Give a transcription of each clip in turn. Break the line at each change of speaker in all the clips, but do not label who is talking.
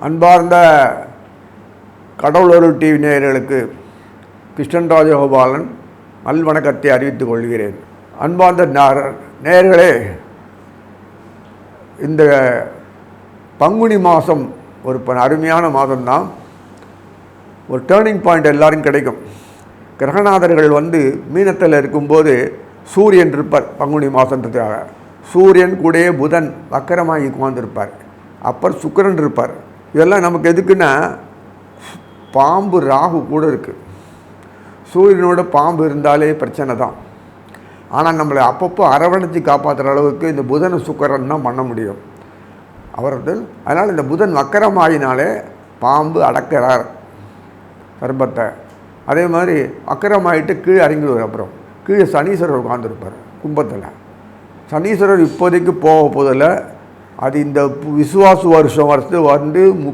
அன்பார்ந்த கடவுளொரு டிவி நேயர்களுக்கு கிருஷ்ணன் ராஜகோபாலன் நல்வணக்கத்தை அறிவித்துக் கொள்கிறேன். அன்பார்ந்த நேயர்களே இந்த பங்குனி மாதம் ஒரு ப- அருமையான மாதம்தான். ஒரு டேர்னிங் பாயிண்ட் எல்லாரும் கிடைக்கும். கிரகநாதர்கள் வந்து மீனத்தில் இருக்கும்போது சூரியன் இருப்பார் பங்குனி மாதன்றதுக்காக சூரியன் கூடயே புதன் வக்கரமாகி உட்கார்ந்திருப்பார். அப்புறம் சுக்கிரன் இருப்பார். இதெல்லாம் நமக்கு எதுக்குன்னா பாம்பு ராகு கூட இருக்குது சூரியனோட பாம்பு இருந்தாலே பிரச்சனை தான். ஆனால் நம்மளை அப்பப்போ அரவணைச்சு காப்பாற்றுற அளவுக்கு இந்த புதன் சுக்கரன் தான் பண்ண முடியும். அவர்கள் அதனால் இந்த புதன் வக்கரமாயினாலே பாம்பு அடக்கிறார். கர்ப்பத்தை. அதே மாதிரி அக்கரமாயிட்டு கீழே இறங்கிடுவார் அப்புறம். கீழே சனீஸ்வரர் உட்காந்துருப்பார் கும்பத்தில். சனீஸ்வரர் இப்போதைக்கு போக போதில் அது இந்த பு- விசுவாசு வருஷம் வருஷத்து வந்து மு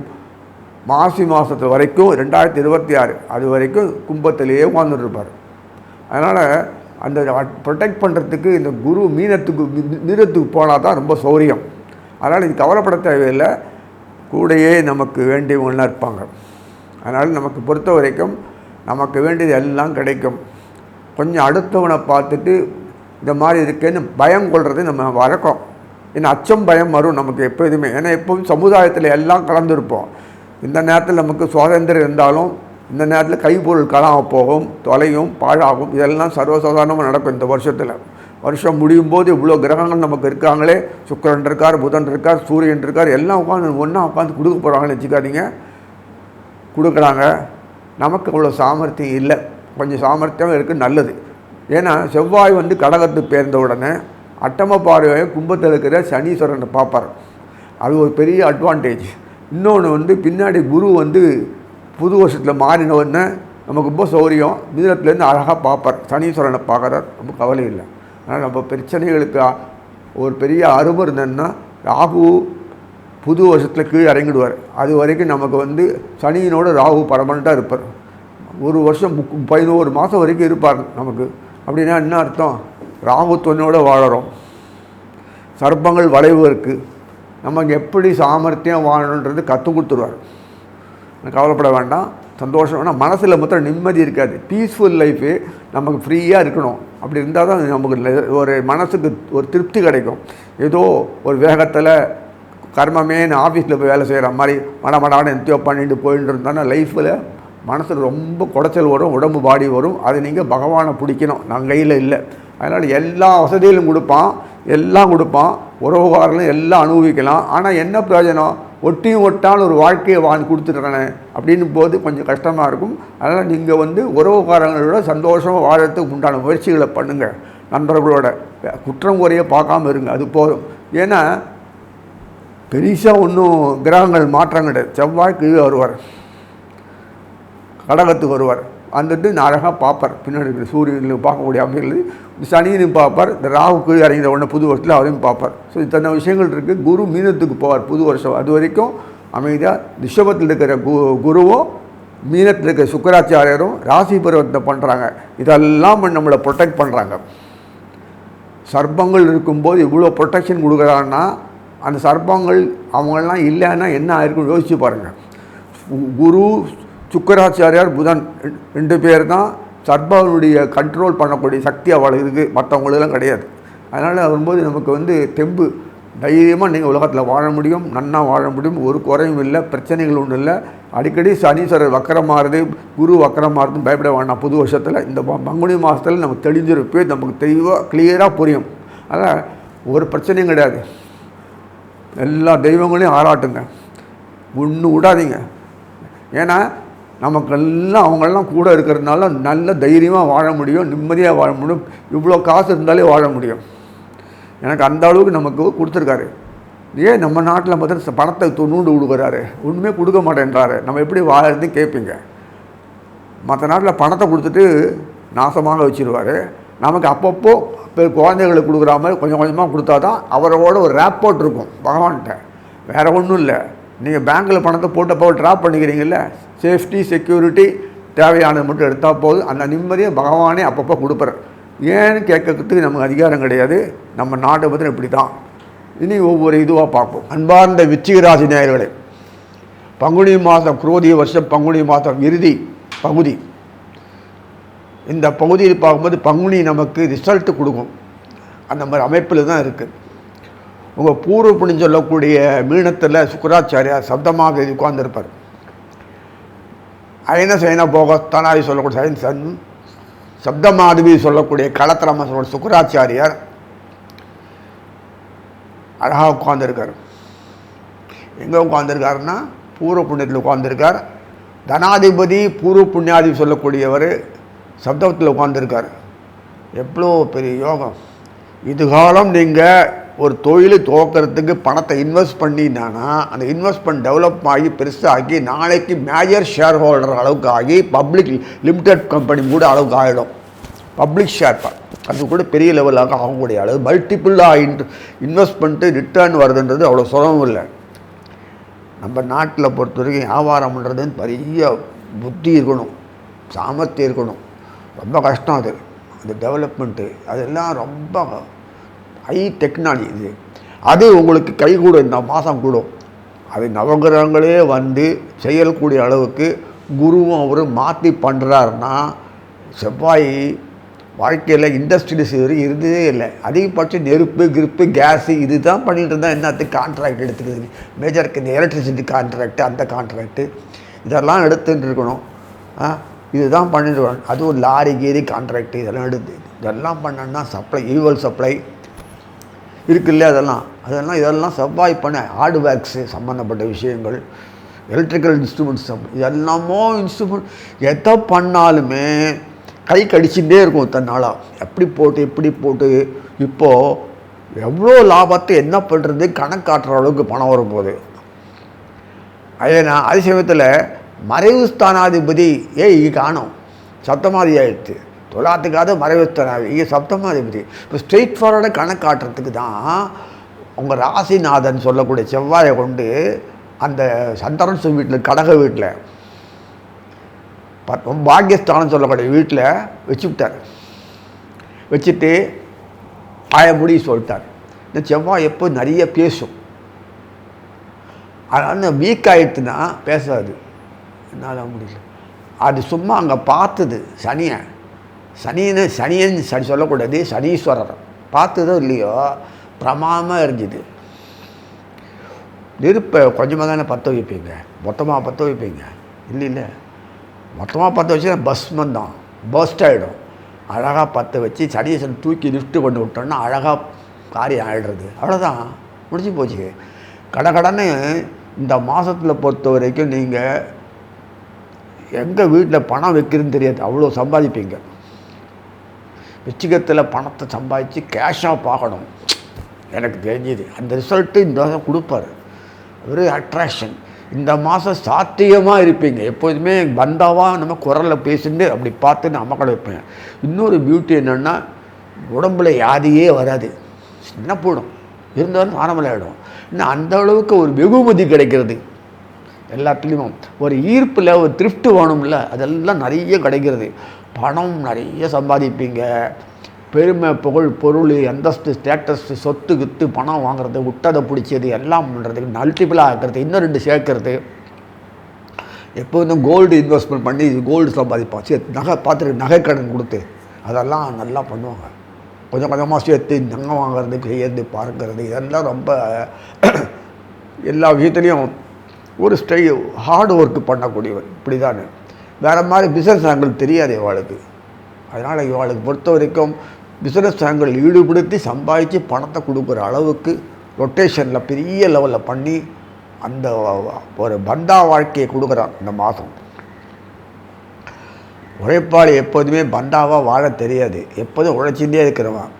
மாசி மாதத்து வரைக்கும் ரெண்டாயிரத்தி இருபத்தி ஆறு அது வரைக்கும் கும்பத்திலேயே உட்காந்துருப்பார் அதனால் அந்த ப்ரொடெக்ட் பண்ணுறதுக்கு இந்த குரு மீனத்துக்கு மீனத்துக்கு போனால் தான் ரொம்ப சௌரியம். அதனால் இது கவலைப்பட தேவையில்லை. கூடயே நமக்கு வேண்டியவங்களாம் இருப்பாங்க. அதனால் நமக்கு பொறுத்த வரைக்கும் நமக்கு வேண்டியது எல்லாம் கிடைக்கும். கொஞ்சம் அடுத்தவனை பார்த்துட்டு இந்த மாதிரி இருக்குன்னு பயம் கொள்வது நம்ம வழக்கம். ஏன்னா அச்சம் பயம் வரும் நமக்கு எப்போதுமே. ஏன்னா எப்பவும் சமுதாயத்தில் எல்லாம் கலந்துருப்போம். இந்த நேரத்தில் நமக்கு சுதந்திரம் இருந்தாலும் இந்த நேரத்தில் கைப்பொருள் காணாமல் போகும் தொலையும் பாழாகும். இதெல்லாம் சர்வசாதாரணமாக நடக்கும் இந்த வருஷத்தில். வருஷம் முடியும் போது இவ்வளோ கிரகங்கள் நமக்கு இருக்காங்களே. சுக்கிரன் இருக்கார் புதன் இருக்கார் சூரியன் இருக்கார். எல்லாம் உட்காந்து ஒன்றா உட்காந்து கொடுக்க போகிறாங்கன்னு வச்சுக்காதீங்க கொடுக்குறாங்க. நமக்கு அவ்வளோ சாமர்த்தியம் இல்லை. கொஞ்சம் சாமர்த்தியம் இருக்குது நல்லது. ஏன்னா செவ்வாய் வந்து கடகத்துக்கு பேர்ந்த உடனே அட்டம பார்வையை கும்பத்தில் இருக்கிற சனீஸ்வரனை பார்ப்பார். அது ஒரு பெரிய அட்வான்டேஜ் இன்னொன்று வந்து பின்னாடி குரு வந்து புது வருஷத்தில் மாறினவுடனே நமக்கு ரொம்ப சௌரியம். மிதனத்துலேருந்து அழகாக பார்ப்பார். சனீஸ்வரனை பார்க்குறார். ரொம்ப கவலை இல்லை. ஆனால் நம்ம பிரச்சனைகளுக்கு ஒரு பெரிய அருமை இருந்ததுன்னா ராகு புது வருஷத்தில் கீழே இறங்கிடுவார். அது வரைக்கும் நமக்கு வந்து சனியினோட ராகு பரமனண்ட்டாக இருப்பார். ஒரு வருஷம் பதினோரு மாதம் வரைக்கும் இருப்பார் நமக்கு. அப்படின்னா என்ன அர்த்தம்? ராகு வாழறோம். சர்ப்பங்கள் வளைவு இருக்குது நமக்கு எப்படி சாமர்த்தியம் வாழணுன்றது கற்றுக் கொடுத்துருவார். கவலைப்பட வேண்டாம். சந்தோஷம். வேணாம் மனசில் மொத்தம் நிம்மதி இருக்காது. பீஸ்ஃபுல் லைஃபு நமக்கு ஃப்ரீயாக இருக்கணும். அப்படி இருந்தால் தான் நமக்கு ஒரு மனசுக்கு ஒரு திருப்தி கிடைக்கும். ஏதோ ஒரு வேகத்தில் கர்மமேன்னு ஆஃபீஸில் போய் வேலை செய்கிற மாதிரி மட மடான எத்தையோ பண்ணிட்டு போயிட்டு இருந்தானா லைஃப்பில் மனசுக்கு ரொம்ப குடைச்சல் வரும் உடம்பு பாடி வரும். அதை நீங்கள் பகவானை பிடிக்கணும். நான் கையில் இல்லை. அதனால் எல்லா வசதிகளும் கொடுப்பான் எல்லாம் கொடுப்பான். உறவுகாரங்களும் எல்லாம் அனுபவிக்கலாம். ஆனால் என்ன பிரயோஜனம்? ஒட்டியும் ஒட்டான ஒரு வாழ்க்கையை வாழ்ந்து கொடுத்துட்றேனே அப்படின்னு போது கொஞ்சம் கஷ்டமாக இருக்கும். அதனால் நீங்கள் வந்து உறவுகாரங்களோட சந்தோஷமாக வாழறதுக்கு உண்டான முயற்சிகளை பண்ணுங்கள் நண்பர்களோட. குற்றம் குறைய பார்க்காம இருங்க அது போதும். ஏன்னா பெருசாக ஒன்றும் கிரகங்கள் மாற்றம் கிடையாது. செவ்வாய் கீழே வருவார். கடகத்துக்கு வருவார். வந்துட்டு நான் அழகாக பார்ப்பார். பின்னாடி இருக்கிற பார்க்கக்கூடிய அமைகள் சனியனையும் பார்ப்பார். இந்த ராகு இறங்கிற உடனே புது வருஷத்தில் அவரையும் பார்ப்பார். ஸோ இத்தனை விஷயங்கள் இருக்குது குரு மீனத்துக்கு போவார் புது வருஷம். அது வரைக்கும் அமைதியாக ரிஷபத்தில் இருக்கிற கு குருவும் மீனத்தில் இருக்கிற சுக்கராச்சாரியரும் ராசி பருவத்தை பண்ணுறாங்க இதெல்லாம் நம்மளை ப்ரொடெக்ட் பண்ணுறாங்க சர்ப்பங்கள் இருக்கும்போது இவ்வளோ ப்ரொடெக்ஷன் கொடுக்குறாங்கன்னா அந்த சர்ப்பங்கள் அவங்கெல்லாம் இல்லைன்னா என்ன ஆயிருக்குன்னு யோசிச்சு பாருங்கள் குரு சுக்கராச்சாரியார் புதன் ரெண்டு பேர் தான் சர்பாவனுடைய கண்ட்ரோல் பண்ணக்கூடிய சக்தி அவளுக்கு இருக்குது மற்றவங்களுக்கெல்லாம் கிடையாது. அதனால் வரும்போது நமக்கு வந்து தெம்பு. தைரியமாக நீங்கள் உலகத்தில் வாழ முடியும் நன்னா வாழ முடியும். ஒரு குறையும் இல்லை பிரச்சனைகள் ஒன்றும் இல்லை. அடிக்கடி சனீஸ்வரர் வக்கரம் குரு வக்கரம் பயப்பட வேண்டாம். புது வருஷத்தில் இந்த பங்குனி மாதத்தில் நமக்கு தெளிஞ்சிருப்பே நமக்கு தெளிவாக கிளியராக புரியும். அதனால் ஒரு பிரச்சனையும் கிடையாது. எல்லா தெய்வங்களையும் ஆராட்டுங்க. ஒன்று விடாதீங்க. ஏன்னா நமக்கெல்லாம் அவங்களெல்லாம் கூட இருக்கிறதுனால நல்ல தைரியமாக வாழ முடியும் நிம்மதியாக வாழ முடியும். இவ்வளோ காசு இருந்தாலே வாழ முடியும். எனக்கு அந்த அளவுக்கு நமக்கு கொடுத்துருக்காரு. ஏன் நம்ம நாட்டில் பார்த்தா பணத்தை தொண்ணூண்டு கொடுக்குறாரு? ஒன்றுமே கொடுக்க மாட்டேன்றாரு. நம்ம எப்படி வாழறது கேட்பீங்க. மற்ற நாட்டில் பணத்தை கொடுத்துட்டு நாசமாக வச்சுருவார். நமக்கு அப்பப்போ இப்போ குழந்தைகளுக்கு கொடுக்குற மாதிரி கொஞ்சம் கொஞ்சமாக கொடுத்தா தான் அவரோட ஒரு ரேப்போர்ட் இருக்கும். பகவான்கிட்ட. வேறு ஒன்றும் இல்லை. நீங்கள் பேங்க்கில் பணத்தை போட்டப்போ ட்ராப் பண்ணிக்கிறீங்கல்ல? சேஃப்டி செக்யூரிட்டி தேவையானது மட்டும் எடுத்தால் போதும். அந்த நிம்மதியை பகவானே அப்பப்போ கொடுப்பார். ஏன்னு கேட்கறதுக்கு நமக்கு அதிகாரம் கிடையாது. நம்ம நாட்டை பற்றி இப்படி தான் இனி ஒவ்வொரு இதுவாக பார்ப்போம். அன்பார்ந்த விச்சிகராசி நேயர்களே பங்குனி மாதம் குரோதி வருஷம் பங்குனி மாதம் இறுதி பகுதி. இந்த பகுதியில் பார்க்கும்போது பங்குனி நமக்கு ரிசல்ட் கொடுக்கும். அந்த மாதிரி அமைப்பில் தான் இருக்குது உங்கள் பூர்வ புண்ணியம் சொல்லக்கூடிய மீனத்தில் சுக்கராச்சாரியார் சப்தமாக உட்கார்ந்துருப்பார். அயன சயன போகத்தானாதி சொல்லக்கூடிய சயன் சன் சப்தமாதவி சொல்லக்கூடிய களத்திரம சொல்ல சுக்கராச்சாரியார் அழகாக உட்காந்துருக்கார் எங்கே உட்காந்துருக்காருன்னா பூர்வ புண்ணியத்தில் உட்காந்துருக்கார் தனாதிபதி பூர்வ புண்ணியாதிபதி சொல்லக்கூடியவர் சப்தத்தில் உட்காந்துருக்கார் எவ்வளோ பெரிய யோகம். இதுகாலம் நீங்கள் ஒரு தொழிலை துவக்கிறதுக்கு பணத்தை இன்வெஸ்ட் பண்ணினானா அந்த இன்வெஸ்ட்மெண்ட் டெவலப் ஆகி பெருசாகி நாளைக்கு மேஜர் ஷேர் ஹோல்டர் அளவுக்கு ஆகி பப்ளிக் லிமிடெட் கம்பெனி கூட அளவுக்கு ஆகிடும் பப்ளிக் ஷேர் அது கூட பெரிய லெவலாக ஆகக்கூடிய அளவு. மல்டிப்புளாக இன் இன்வெஸ்ட் பண்ணிட்டு ரிட்டர்ன் வருதுன்றது அவ்வளோ சுலபம் இல்லை. நம்ம நாட்டில் பொறுத்த வரைக்கும் வியாபாரம் பண்ணுறதுன்னு பெரிய புத்தி இருக்கணும். சாமர்த்தியம் இருக்கணும். ரொம்ப கஷ்டம் அது. அந்த டெவலப்மெண்ட்டு அதெல்லாம் ரொம்ப ஹை டெக்னாலஜி இது. அது உங்களுக்கு கை கூட இந்த மாதம் கூடும். அது நவகிரகங்களே வந்து செய்யக்கூடிய அளவுக்கு குருவும் அவரும் மாற்றி பண்ணுறாருன்னா செவ்வாய் வாழ்க்கையில் இண்டஸ்ட்ரீஸ் இதுவரை இருந்ததே இல்லை. அதிகபட்சம் நெருப்பு கிருப்பு கேஸு இது தான் பண்ணிகிட்டு இருந்தால் என்னத்துக்கு கான்ட்ராக்ட் எடுத்துக்கிறது? மேஜருக்கு இந்த எலக்ட்ரிசிட்டி கான்ட்ராக்டு அந்த கான்ட்ராக்ட்டு இதெல்லாம் எடுத்துகிட்டு இருக்கணும். ஆ இதுதான் பண்ணிட்டு வரணும் அதுவும் லாரி கீரி கான்ட்ராக்டு இதெல்லாம் எடுத்து இதெல்லாம் பண்ணோன்னா சப்ளை ஈவல் சப்ளை இருக்குல்ல அதெல்லாம். அதெல்லாம் இதெல்லாம் செவ்வாய் பண்ண ஹார்ட்வேர்க்ஸு சம்மந்தப்பட்ட விஷயங்கள் எலக்ட்ரிக்கல் இன்ஸ்ட்ருமெண்ட்ஸ் இதெல்லாமோ இன்ஸ்ட்ருமெண்ட் எதை பண்ணாலுமே கை கடிச்சுட்டே இருக்கும் இத்தனை எப்படி போட்டு எப்படி போட்டு இப்போது எவ்வளோ லாபத்தை என்ன பண்ணுறது கணக்காட்டுற அளவுக்கு பணம் வரும்போது அதே அதே சமயத்தில் மறைவு ஸ்தானாதிபதி ஏ இங்கே காணும். சத்தமாதி ஆயிடுச்சு. தொள்ளாத்துக்காவது மறைவு ஸ்தானாதிபதி இங்கே சப்தமாதிபதி இப்போ ஸ்ட்ரெயிட் ஃபார்வர்டாக கணக்காட்டுறதுக்கு தான் உங்கள் ராசிநாதன் சொல்லக்கூடிய செவ்வாயை கொண்டு அந்த சந்திரன் சு வீட்டில் கடக வீட்டில் பத் பாக்கியஸ்தானம் சொல்லக்கூடிய வீட்டில் வச்சுவிட்டார். வச்சுட்டு ஆய முடி சொல்லிட்டார். இந்த செவ்வாய் எப்போ நிறைய பேசும். அதனால் வீக் ஆகிடுச்சுன்னா பேசாது. என்னால் முடியல. அது சும்மா அங்கே பார்த்தது சனியை. சனின்னு சனியன் சனி சொல்லக்கூடாது சனீஸ்வரர். பார்த்ததோ இல்லையோ பிரமாதமாக இருந்துது. நெருப்பை கொஞ்சமாக தானே பற்ற வைப்பீங்க? மொத்தமாக பற்ற வைப்பீங்க? இல்லை இல்லை. மொத்தமாக பற்ற வச்சு பஸ்மம் தான் பஸ்ட் ஆகிடும் அழகாக பற்ற வச்சு சனீசன் தூக்கி லிஃப்ட்டு கொண்டு விட்டோன்னா அழகாக காரியம் ஆகிடுறது அவ்வளோதான் முடிஞ்சு போச்சு. கடகடன்னு இந்த மாதத்தில் பொறுத்த வரைக்கும் நீங்கள் எங்கள் வீட்டில் பணம் வைக்கிறதுன்னு தெரியாது. அவ்வளோ சம்பாதிப்பீங்க. விச்சிகத்தில் பணத்தை சம்பாதிச்சு கேஷாக பார்க்கணும். எனக்கு தெரிஞ்சுது. அந்த ரிசல்ட்டு இந்த மாதம் கொடுப்பாரு. ஒரு அட்ராக்ஷன் இந்த மாதம் சாத்தியமாக இருப்பீங்க. எப்போதுமே வந்தாவா நம்ம குரலில் பேசிட்டு அப்படி பார்த்து நான் அமக்களை வைப்பேன். இன்னொரு பியூட்டி என்னென்னா உடம்புல யாதியே வராது. சின்ன போடும்? இருந்தாலும் நார்மல் ஆகிடும் இன்னும் அந்த அளவுக்கு ஒரு வெகுமதி கிடைக்கிறது. எல்லாத்துலேயும். ஒரு ஈர்ப்பில் ஒரு திருப்ட் வேணும்ல அதெல்லாம் நிறைய கிடைக்கிறது. பணம் நிறைய சம்பாதிப்பீங்க. பெருமை புகழ் பொருள் அந்தஸ்து ஸ்டேட்டஸ் சொத்து கித்து பணம் வாங்குறது விட்டதை பிடிச்சது எல்லாம் பண்ணுறது மல்டிபிளாக ஆக்கிறது இன்னும் ரெண்டு சேர்க்கறது. எப்போதும் கோல்டு இன்வெஸ்ட்மெண்ட் பண்ணி கோல்டு சம்பாதிப்பான் சேர்த்து நகை பார்த்துட்டு நகைக்கடன் கொடுத்து. அதெல்லாம் நல்லா பண்ணுவாங்க. கொஞ்சம் கொஞ்சமாக சேர்த்து நகை வாங்குறது செய்யறது பார்க்கறது இதெல்லாம் ரொம்ப எல்லா விஷயத்துலேயும் ஒரு ஸ்டை ஹார்ட் ஒர்க் பண்ணக்கூடியவர் இப்படி தான் வேறு மாதிரி பிஸ்னஸ் ஆங்கிள் தெரியாது இவாளுக்கு. அதனால் இவாளுக்கு பொறுத்த வரைக்கும் பிஸ்னஸ் ஆங்கிள் ஈடுபடுத்தி சம்பாதிச்சு பணத்தை கொடுக்குற அளவுக்கு ரொட்டேஷனில் பெரிய லெவலில் பண்ணி அந்த ஒரு பந்தா வாழ்க்கையை கொடுக்குறான் இந்த மாதம். உழைப்பாளி எப்போதுமே பந்தாவாக வாழ தெரியாது. எப்போதும் உழைச்சிட்டே இருக்கிறவன்.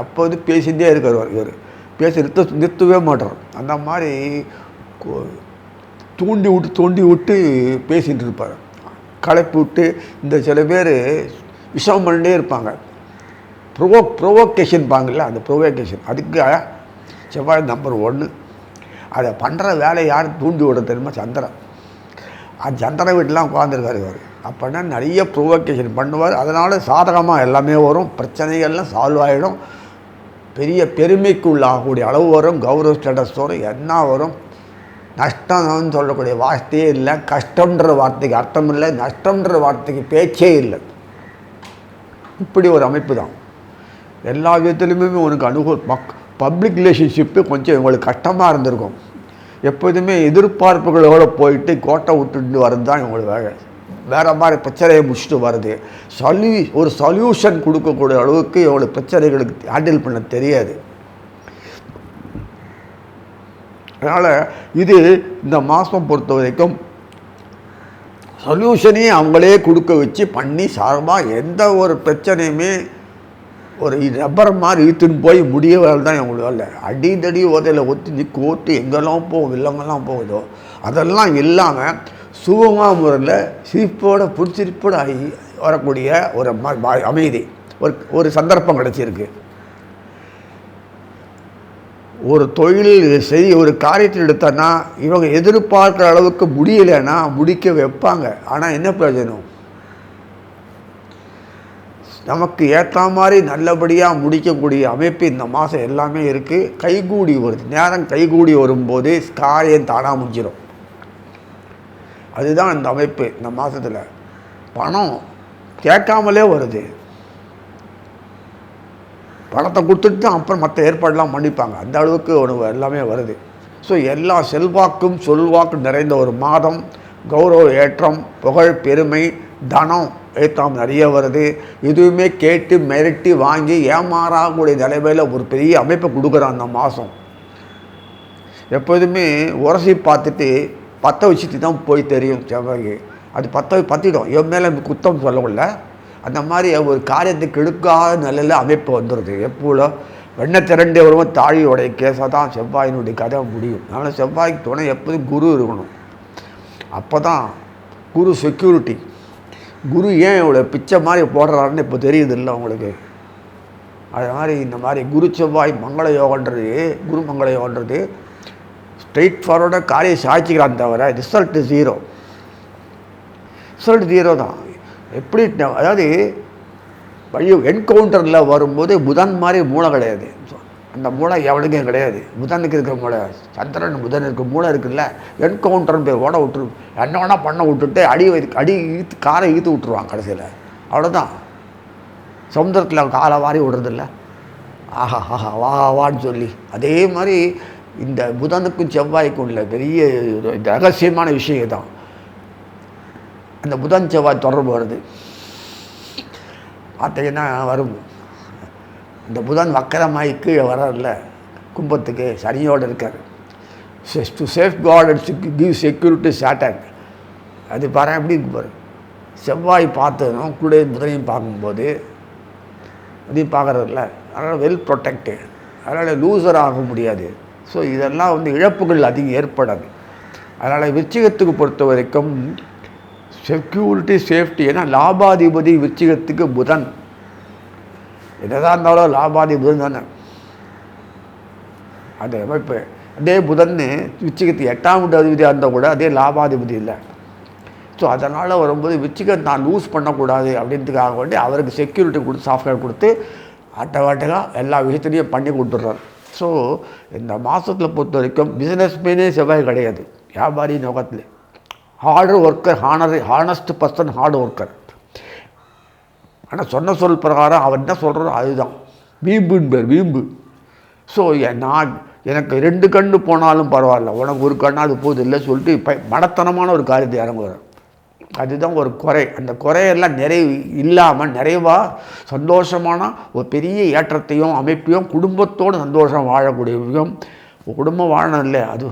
அப்போது பேசிகிட்டே இருக்கிறவர் இவர். பேசி நிறுத்த நிறுத்தவே மாட்டார் அந்த மாதிரி தூண்டி விட்டு தூண்டி விட்டு பேசிகிட்டு இருப்பார். களைப்பு விட்டு இந்த சில பேர் விஷம் பண்ணிட்டே இருப்பாங்க. ப்ரொவோ ப்ரொவோகேஷன் பாங்கல்ல அந்த ப்ரொவோகேஷன் அதுக்கு செவ்வாய் நம்பர் ஒன்று அதை பண்ணுற வேலையை யார் தூண்டி விட தெரியுமா? சந்திரன். அது சந்திர வீட்டிலாம் உட்காந்துருக்காரு இவர். அப்படின்னா நிறைய ப்ரொவோகேஷன் பண்ணுவார். அதனால் சாதகமாக எல்லாமே வரும். பிரச்சனைகள்லாம் சால்வ் ஆகிடும் பெரிய பெருமைக்கு உள்ளாகக்கூடிய அளவு வரும். கௌரவ ஸ்டேட்டஸ் வரும். என்ன வரும்? நஷ்டம்னு சொல்லக்கூடிய வார்த்தையே இல்லை. கஷ்டம்ன்ற வார்த்தைக்கு அர்த்தம் இல்லை. நஷ்டம்ன்ற வார்த்தைக்கு பேச்சே இல்லை. இப்படி ஒரு அமைப்பு தான். எல்லா விதத்துலையுமே உனக்கு அனுகூல மக் பப்ளிக் ரிலேஷன்ஷிப்பு கொஞ்சம் இவங்களுக்கு கஷ்டமாக இருந்திருக்கும். எப்போதுமே எதிர்பார்ப்புகளோடு போயிட்டு கோட்டை விட்டுட்டு வர்றது தான் இவங்களுக்கு வேலை. வேறு மாதிரி பிரச்சனையை முடிச்சுட்டு வருது. சொல்யூ ஒரு சொல்யூஷன் கொடுக்கக்கூடிய அளவுக்கு இவங்களுக்கு பிரச்சனைகளுக்கு ஹேண்டில் பண்ண தெரியாது. அதனால் இது இந்த மாதம் பொறுத்த வரைக்கும் சொல்யூஷனையும் அவங்களே கொடுக்க வச்சு பண்ணி சார்பாக எந்த ஒரு பிரச்சனையுமே ஒரு ரப்பர் மாதிரி இழுத்துன்னு போய் முடிய தான் இவங்களுக்கு இல்லை அடிதடி உதையில் ஒத்தி கோட்டு எங்கெல்லாம் போகும் இல்லங்கெல்லாம் போகுதோ அதெல்லாம் இல்லாமல் சுகமாக முறையில் சிரிப்போட புடிச்சிரிப்போட ஆகி வரக்கூடிய ஒரு ம- அமைதி. ஒரு ஒரு சந்தர்ப்பம் கிடச்சிருக்கு. ஒரு தொழில் செய்ய ஒரு காரியத்தில் எடுத்தோன்னா இவங்க எதிர்பார்க்குற அளவுக்கு முடியலைன்னா முடிக்க வைப்பாங்க. ஆனால் என்ன பிரயோஜனம்? நமக்கு ஏற்ற மாதிரி நல்லபடியாக முடிக்கக்கூடிய அமைப்பு இந்த மாதம் எல்லாமே இருக்குது கைகூடி வருது. நேரம் கைகூடி வரும்போது காரியம் தானாக முடிஞ்சிடும் அதுதான் இந்த அமைப்பு இந்த மாதத்தில். பணம் கேட்காமலே வருது. பணத்தை கொடுத்துட்டு தான் அப்புறம் மற்ற ஏற்பாடெலாம் பண்ணிப்பாங்க. அந்த அளவுக்கு உணவு எல்லாமே வருது. ஸோ எல்லா செல்வாக்கும் சொல்வாக்கு நிறைந்த ஒரு மாதம் கௌரவ ஏற்றம் புகழ் பெருமை தனம் ஏற்றம் நிறைய வருது. இதுவுமே கேட்டு மிரட்டி வாங்கி ஏமாறக்கூடிய நிலைமையில் ஒரு பெரிய அமைப்பை கொடுக்குறான் அந்த மாதம். எப்போதுமே உரசி பார்த்துட்டு பற்ற வச்சுட்டு தான் போய் தெரியும் செவ்வாய்க்கு அது பற்ற பற்றிடும் என் மேலே குத்தம் சொல்லக்குள்ள அந்த மாதிரி ஒரு காரியத்துக்கு எடுக்காத நிலையில் அமைப்பு வந்துடுது எப்போல வெண்ணை திரண்டு வருவோம் தாழியோடைய கேஸாக தான் செவ்வாயினுடைய கதை முடியும். அதனால் செவ்வாய்க்கு துணை எப்போதும் குரு இருக்கணும். அப்போ தான் குரு செக்யூரிட்டி குரு ஏன் இவ்வளோ பிச்சை மாதிரி போடுறாருன்னு இப்போ தெரியுது இல்லை உங்களுக்கு? அது மாதிரி இந்த மாதிரி குரு செவ்வாய் மங்கள யோகன்றது குரு மங்கள யோகன்றது ஸ்ட்ரெயிட் ஃபார்வர்டாக காரியம் சாய்ச்சிக்கிறான் தவிர ரிசல்ட்டு ஜீரோ ரிசல்ட் ஜீரோ தான். எப்படி அதாவது வழி என்கவுண்டரில் வரும்போது புதன் மாதிரி மூளை கிடையாது. அந்த மூளை எவனுக்கும் கிடையாது. புதனுக்கு இருக்கிற மூளை சந்திரன் புதன் இருக்கிற மூளை இருக்குல்ல என்கவுண்டர்னு பேர் ஓட விட்டுரு என்ன வேணால் பண்ண விட்டுட்டு அடி வை அடி இழுத்து காரை இழுத்து விட்டுருவான் கடைசியில். அவ்வளோதான் சமுதிரத்தில் காலை வாரி விடுறதில்ல. ஆஹா ஆஹா வா வான்னு சொல்லி. அதே மாதிரி இந்த புதனுக்கும் செவ்வாய்க்கும் உள்ள பெரிய ரகசியமான விஷயம் தான் அந்த புதன் செவ்வாய் தொடர்பு வருது. பார்த்தீங்கன்னா வரும். இந்த புதன் வக்கரமாகி கீழே வர்றதில்ல கும்பத்துக்கு சனியோடு இருக்கார். To safeguard give security சாட்டன் அது பாரு எப்படி இருக்கு பாரு. செவ்வாய் பார்த்ததும் கூட புதனையும் பார்க்கும்போது அதையும் பார்க்குறதில்ல. அதனால் வெல் ப்ரொடெக்டு அதனால் லூசர் ஆக முடியாது. ஸோ இதெல்லாம் வந்து இழப்புகள் அதிகம் ஏற்படாது. அதனால் விருச்சிகத்துக்கு பொறுத்த வரைக்கும் செக்யூரிட்டி சேஃப்டி ஏன்னா லாபாதிபதி விச்சிகத்துக்கு புதன். என்னதான் இருந்தாலும் லாபாதிபதி தானே. அந்த அமைப்பு அதே புதன்னு விச்சிகத்து எட்டாம் வீட்டு அதிபதியாக இருந்தால் கூட அதே லாபாதிபதி இல்லை. ஸோ அதனால் வரும்போது விச்சிகத்தை நான் லூஸ் பண்ணக்கூடாது அப்படின்றதுக்காக வேண்டி அவருக்கு செக்யூரிட்டி கொடுத்து சாஃப்ட்வேர் கொடுத்து ஆட்டோமேட்டிக்காக எல்லா விஷயத்துலையும் பண்ணி கொடுத்துட்றாரு. ஸோ இந்த மாதத்தில் பொறுத்த வரைக்கும் பிஸ்னஸ் மேனே செவ்வாய் கிடையாது. வியாபாரி நோக்கத்தில். Hard worker honour honest person hard worker ஆனால் சொன்ன சொல் பிரகாரம் அவர் என்ன சொல்கிறாரோ அதுதான். வீம்புன்பர் வீம்பு. ஸோ நான் எனக்கு ரெண்டு கண்ணு போனாலும் பரவாயில்ல. உனக்கு ஒரு கண்ணாது போகுது இல்லை சொல்லிட்டு இப்போ மடத்தனமான ஒரு காரியத்தை இறங்குவார் அதுதான் ஒரு குறை. அந்த குறையெல்லாம் நிறைவு இல்லாமல் நிறைவாக சந்தோஷமான ஒரு பெரிய ஏற்றத்தையும் அமைப்பையும் குடும்பத்தோடு சந்தோஷம் வாழக்கூடியவையும் குடும்பம் வாழணும் இல்லை அது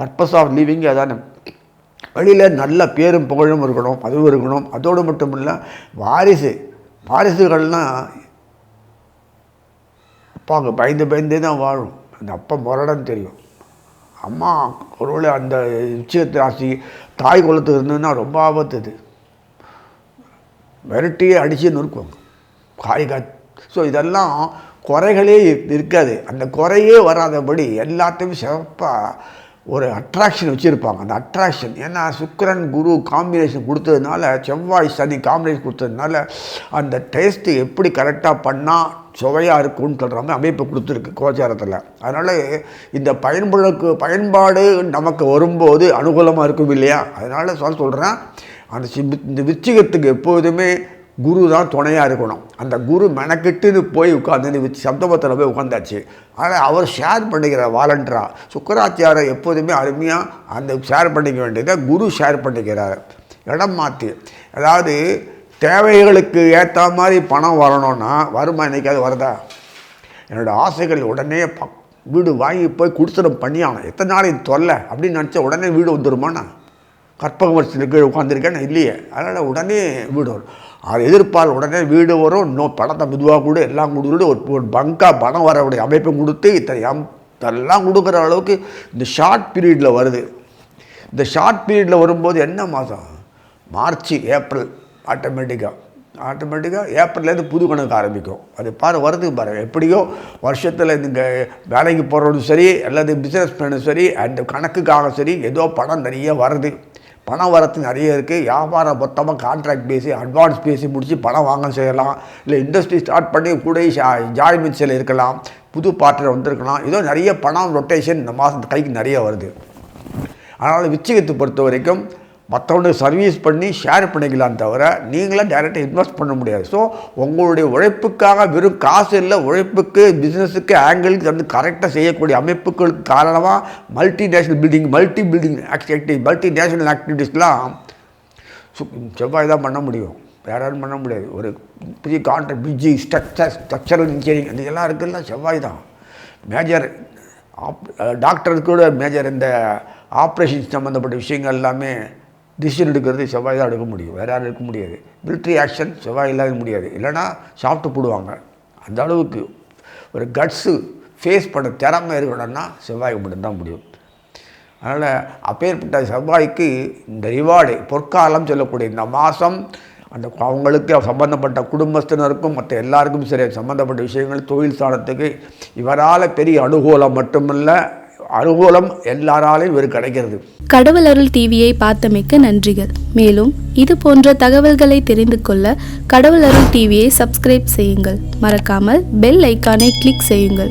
பர்பஸ் ஆஃப் லிவிங்கே அதான. வெளியில் நல்ல பேரும் புகழும் இருக்கணும் அதுவும் இருக்கணும் அதோடு மட்டும் இல்லை வாரிசு வாரிசுகள்னால் அப்பாவுக்கு பயந்து பயந்தே தான் வாழும். அந்த அப்பா முரடன் தெரியும். அம்மா ஒருவேளை அந்த நிச்சயத்து ராசி தாய் குளத்துக்கு இருந்ததுன்னா ரொம்ப ஆபத்து இது விரட்டியே அடித்து நொறுக்குவாங்க. காய் கா ஸோ இதெல்லாம் குறைகளே இருக்காது. அந்த குறையே வராதபடி எல்லாத்தையும் சிறப்பாக ஒரு அட்ராக்ஷன் வச்சுருப்பாங்க. அந்த அட்ராக்ஷன் ஏன்னா சுக்கரன் குரு காம்பினேஷன் கொடுத்ததுனால செவ்வாய் சனி காம்பினேஷன் கொடுத்ததுனால அந்த டேஸ்ட்டு எப்படி கரெக்டாக பண்ணால் சுவையாக இருக்கும்னு சொல்கிற மாதிரி அமைப்பு கொடுத்துருக்கு கோச்சாரத்தில். அதனால் இந்த பயன்பாடுக்கு பயன்பாடு நமக்கு வரும்போது அனுகூலமாக இருக்கும் இல்லையா? அதனால் சொல்ல சொல்கிறேன் அந்த சி- இந்த விச்சிகத்துக்கு எப்போதுமே குரு தான் துணையாக இருக்கணும். அந்த குரு மெனக்கெட்டுன்னு போய் உட்காந்து வச்சு சப்தபத்தில் போய் உட்காந்தாச்சு ஆனால் அவர் ஷேர் பண்ணிக்கிறார் வாலண்டராக சுக்கராச்சாரை எப்போதுமே அருமையாக அந்த ஷேர் பண்ணிக்க வேண்டியதை குரு ஷேர் பண்ணிக்கிறார். இடம் மாற்றி அதாவது தேவைகளுக்கு ஏற்ற மாதிரி பணம் வரணும்னா வருமா என்றைக்காவது வருதா? என்னோடய ஆசைகள் உடனே ப வீடு வாங்கி போய் கொடுத்துடும் பண்ணியானோம் எத்தனை நாளைக்கு தொல்லை அப்படின்னு நினச்சா உடனே வீடு வந்துருமாண்ணா? கற்பக வருஷத்துக்கு உட்காந்துருக்கேன் இல்லையே. அதனால் உடனே வீடு வரும். அது எதிர்ப்பால் உடனே வீடு வரும் இன்னும் பணத்தை மெதுவாக கூட எல்லாம் கொடுத்துட்டு ஒரு ஒரு பங்காக பணம் வரவுடைய அமைப்பை கொடுத்து இத்தனை எம் இதெல்லாம் கொடுக்குற அளவுக்கு இந்த ஷார்ட் பீரியடில் வருது. இந்த ஷார்ட் பீரியடில் வரும்போது என்ன மாதம்? மார்ச் ஏப்ரல் ஆட்டோமேட்டிக்காக ஆட்டோமேட்டிக்காக ஏப்ரல்லேருந்து புது கணக்கு ஆரம்பிக்கும். அது பாரு வருது பாரு. எப்படியோ வருஷத்தில் நீங்கள் வேலைக்கு போகிறவனும் சரி அல்லது பிஸ்னஸ் மேனும் சரி அந்த கணக்குக்காக சரி ஏதோ பணம் நிறைய வருது. பணம் வரத்து நிறைய இருக்குது வியாபாரம் மொத்தமாக கான்ட்ராக்ட் பேசி அட்வான்ஸ் பேசி முடித்து பணம் வாங்க செய்யலாம். இல்லை இண்டஸ்ட்ரி ஸ்டார்ட் பண்ணி கூட ஜாயின்மெண்ட்ஸில் இருக்கலாம். புது பார்ட்னர் வந்திருக்கலாம். ஏதோ நிறைய பணம் ரொட்டேஷன் இந்த மாதம் கைக்கு நிறைய வருது. அதனால் விச்சிகத்தை பொறுத்த வரைக்கும் மற்றவனுக்கு சர்வீஸ் பண்ணி ஷேர் பண்ணிக்கலாம் தவிர நீங்களே டைரெக்டாக இன்வெஸ்ட் பண்ண முடியாது. ஸோ உங்களுடைய உழைப்புக்காக வெறும் காசு இல்லை உழைப்புக்கு பிஸ்னஸுக்கு ஆங்கிளுக்கு வந்து கரெக்டாக செய்யக்கூடிய அமைப்புகளுக்கு காரணமாக multi national building multi building activity multi national ஆக்டிவிட்டீஸ்லாம் சு- செவ்வாய் தான் பண்ண முடியும். வேற யாரும் பண்ண முடியாது. ஒரு பெரிய contract PG structure structural engineering அந்த இதெல்லாம் இருக்குல்ல செவ்வாய் தான். மேஜர் ஆப் டாக்டருக்கு கூட மேஜர் இந்த ஆப்ரேஷன் சம்மந்தப்பட்ட விஷயங்கள் எல்லாமே டிசிஷன் எடுக்கிறது செவ்வாய் தான் எடுக்க முடியும். வேறு யாரும் எடுக்க முடியாது. மிலிட்ரி ஆக்ஷன் செவ்வாய் இல்லாத முடியாது. இல்லைன்னா சாப்பிட்டு போடுவாங்க. அந்த அளவுக்கு ஒரு கட்ஸு ஃபேஸ் பண்ண திறமை இருக்கணும்னா செவ்வாய்க்கு மட்டும்தான் முடியும். அதனால் அப்பேற்பட்ட செவ்வாய்க்கு இந்த ரிவார்டு பொற்காலம் சொல்லக்கூடிய இந்த மாதம் அந்த அவங்களுக்கு சம்மந்தப்பட்ட குடும்பத்தினருக்கும் மற்ற எல்லாருக்கும் சரி சம்மந்தப்பட்ட விஷயங்கள் தொழில் ஸ்தானத்துக்கு இவரால் பெரிய அனுகூலம் மட்டுமல்ல அனுகூலம் எல்லாராலையும் இவர் கிடைக்கிறது.
கடவுள் அருள் டிவியை பார்த்தமைக்க நன்றிகள். மேலும் இது போன்ற தகவல்களை தெரிந்து கொள்ள கடவுள் அருள் டிவியை சப்ஸ்கிரைப் செய்யுங்கள். மறக்காமல் பெல் ஐக்கானை கிளிக் செய்யுங்கள்.